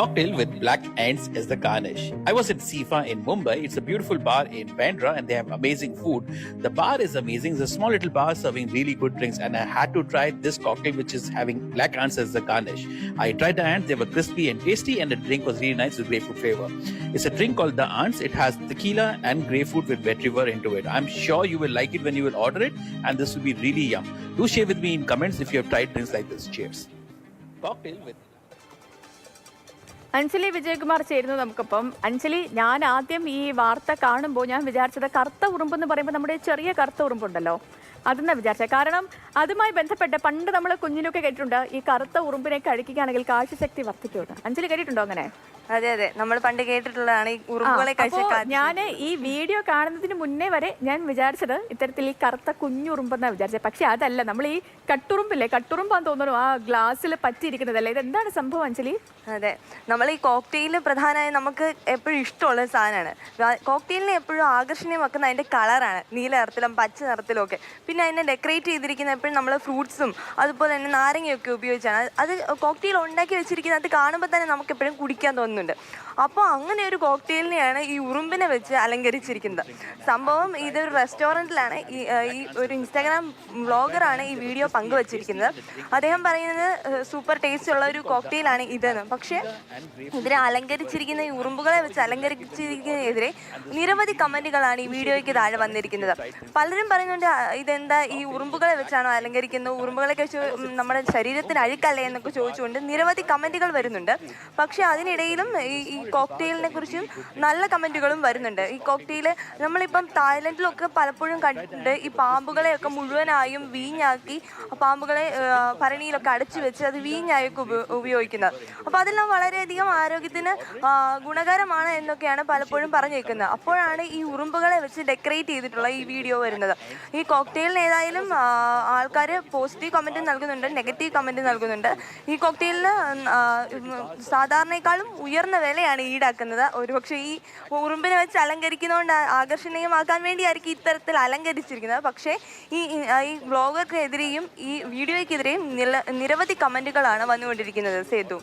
cocktail with black ants as the garnish. I was at Sifa in Mumbai. It's a beautiful bar in Bandra and they have amazing food. The bar is amazing. It's a small little bar serving really good drinks and I had to try this cocktail which is having black ants as the garnish. I tried the ants. They were crispy and tasty and the drink was really nice with grapefruit flavor. It's a drink called the ants. It has tequila and grapefruit with wet river into it. I'm sure you will like it when you will order it and this will be really yum. Do share with me in comments if you have tried drinks like this. Cheers. Cocktail with Anjali Vijayakumar ചേരുന്നു നമുക്കിപ്പം. അഞ്ജലി ഞാൻ ആദ്യം ഈ വാർത്ത കാണുമ്പോൾ ഞാൻ വിചാരിച്ചത് കറുത്ത ഉറുമ്പ് എന്ന് പറയുമ്പോൾ നമ്മുടെ ചെറിയ കറുത്ത ഉറുമ്പുണ്ടല്ലോ. അതെന്നാ വിചാരിച്ചത് കാരണം അതുമായി ബന്ധപ്പെട്ട് പണ്ട് നമ്മൾ കുഞ്ഞിനൊക്കെ കേട്ടിട്ടുണ്ട് ഈ കറുത്ത ഉറുമ്പിനെ കഴിക്കുകയാണെങ്കിൽ കാഴ്ചശക്തി വർദ്ധിക്കുമെന്ന്. അഞ്ജലി കേട്ടിട്ടുണ്ടോ അങ്ങനെ? അതെ അതെ. നമ്മൾ പണ്ട് കേട്ടിട്ടുള്ളതാണ് ഈ ഉറുമ്പുകളെ കഴിച്ച ഞാൻ ഈ വീഡിയോ കാണുന്നതിന് മുന്നേ വരെ ഞാൻ വിചാരിച്ചത് ഇത്തരത്തിൽ ഈ കറുത്ത കുഞ്ഞുറുമ്പെന്നാ വിചാരിച്ചത്. പക്ഷെ അതല്ല നമ്മൾ ഈ കട്ടുറുമ്പില്ലേ കട്ടുറുമ്പാന്ന് തോന്നുന്നു ആ ഗ്ലാസ്സിൽ പറ്റിയിരിക്കുന്നതല്ലേ? ഇത് എന്താണ് സംഭവം അഞ്ജലി? അതെ. നമ്മൾ ഈ കോക്ടെയിൽ പ്രധാനമായും നമുക്ക് എപ്പോഴും ഇഷ്ടമുള്ള ഒരു സാധനമാണ് കോക്ടെയിലിനെ എപ്പോഴും ആകർഷണീയമാക്കുന്ന അതിന്റെ കളറാണ്. നീല നിറത്തിലും പച്ച നിറത്തിലും ഒക്കെ. പിന്നെ അതിനെ ഡെക്കറേറ്റ് ചെയ്തിരിക്കുന്ന എപ്പോഴും നമ്മൾ ഫ്രൂട്ട്സും അതുപോലെ തന്നെ നാരങ്ങയൊക്കെ ഉപയോഗിച്ചാണ്. അത് കോക്ടെയിൽ ഉണ്ടാക്കി വെച്ചിരിക്കുന്നത് അത് കാണുമ്പോൾ തന്നെ നമുക്ക് എപ്പോഴും കുടിക്കാൻ തോന്നുന്നുണ്ട് അപ്പോൾ അങ്ങനെ ഒരു കോക്ടെയിലിനെയാണ് ഈ ഉറുമ്പിനെ വെച്ച് അലങ്കരിച്ചിരിക്കുന്നത്. സംഭവം ഇതൊരു റെസ്റ്റോറന്റിലാണ്. ഈ ഈ ഒരു ഇൻസ്റ്റാഗ്രാം വ്ളോഗറാണ് ഈ വീഡിയോ പങ്കുവച്ചിരിക്കുന്നത്. അദ്ദേഹം പറയുന്നത് സൂപ്പർ ടേസ്റ്റ് ഉള്ള ഒരു കോക്ടെയിലാണ് ഇതെന്ന്. പക്ഷേ ഇതിനെ അലങ്കരിച്ചിരിക്കുന്ന ഈ ഉറുമ്പുകളെ വെച്ച് അലങ്കരിച്ചിരിക്കുന്നതിനെതിരെ നിരവധി കമന്റുകളാണ് ഈ വീഡിയോയ്ക്ക് താഴെ വന്നിരിക്കുന്നത്. പലരും പറയുന്നുണ്ട് ഇതെന്താ ഈ ഉറുമ്പുകളെ വെച്ചാണോ അലങ്കരിക്കുന്നത്? ഉറുമ്പുകളെ വെച്ച് നമ്മുടെ ശരീരത്തിന് അഴുക്കല്ലേ എന്നൊക്കെ ചോദിച്ചുകൊണ്ട് നിരവധി കമന്റുകൾ വരുന്നുണ്ട്. പക്ഷേ അതിനിടയിലും ഈ കോക്ടെയിലിനെ കുറിച്ചും നല്ല കമന്റുകളും വരുന്നുണ്ട്. ഈ കോക്ടെയിൽ നമ്മളിപ്പം തായ്ലൻഡിലൊക്കെ പലപ്പോഴും കണ്ടിട്ടുണ്ട്. ഈ പാമ്പുകളെയൊക്കെ മുഴുവനായും വീഞ്ഞാക്കി പാമ്പുകളെ ഭരണിയിലൊക്കെ അടച്ചു വെച്ച് അത് വീഞ്ഞായൊക്കെ ഉപ- ഉപയോഗിക്കുന്നത്. അപ്പോൾ അതെല്ലാം വളരെയധികം ആരോഗ്യത്തിന് ഗുണകരമാണ് എന്നൊക്കെയാണ് പലപ്പോഴും പറഞ്ഞേക്കുന്നത്. അപ്പോഴാണ് ഈ ഉറുമ്പുകളെ വെച്ച് ഡെക്കറേറ്റ് ചെയ്തിട്ടുള്ള ഈ വീഡിയോ വരുന്നത്. ഈ കോക്ടെയിലിന് ഏതായാലും ആൾക്കാർ പോസിറ്റീവ് കമന്റ് നൽകുന്നുണ്ട് നെഗറ്റീവ് കമന്റ് നൽകുന്നുണ്ട്. ഈ കോക്ടെയിലിന് സാധാരണയെക്കാളും ഉയർന്ന വിലയാണ് ഈടാക്കുന്നത്. ഒരുപക്ഷെ ഈ ഉറുമ്പിനെ വെച്ച് അലങ്കരിക്കുന്നതുകൊണ്ട് ആകർഷണീയമാക്കാൻ വേണ്ടിയായിരിക്കും ഇത്തരത്തിൽ അലങ്കരിച്ചിരിക്കുന്നത്. പക്ഷേ ഈ ഈ- ബ്ലോഗർക്കെതിരെയും ഈ വീഡിയോയ്ക്കെതിരെയും നിരവധി കമന്റുകളാണ് വന്നുകൊണ്ടിരിക്കുന്നത് സേതു.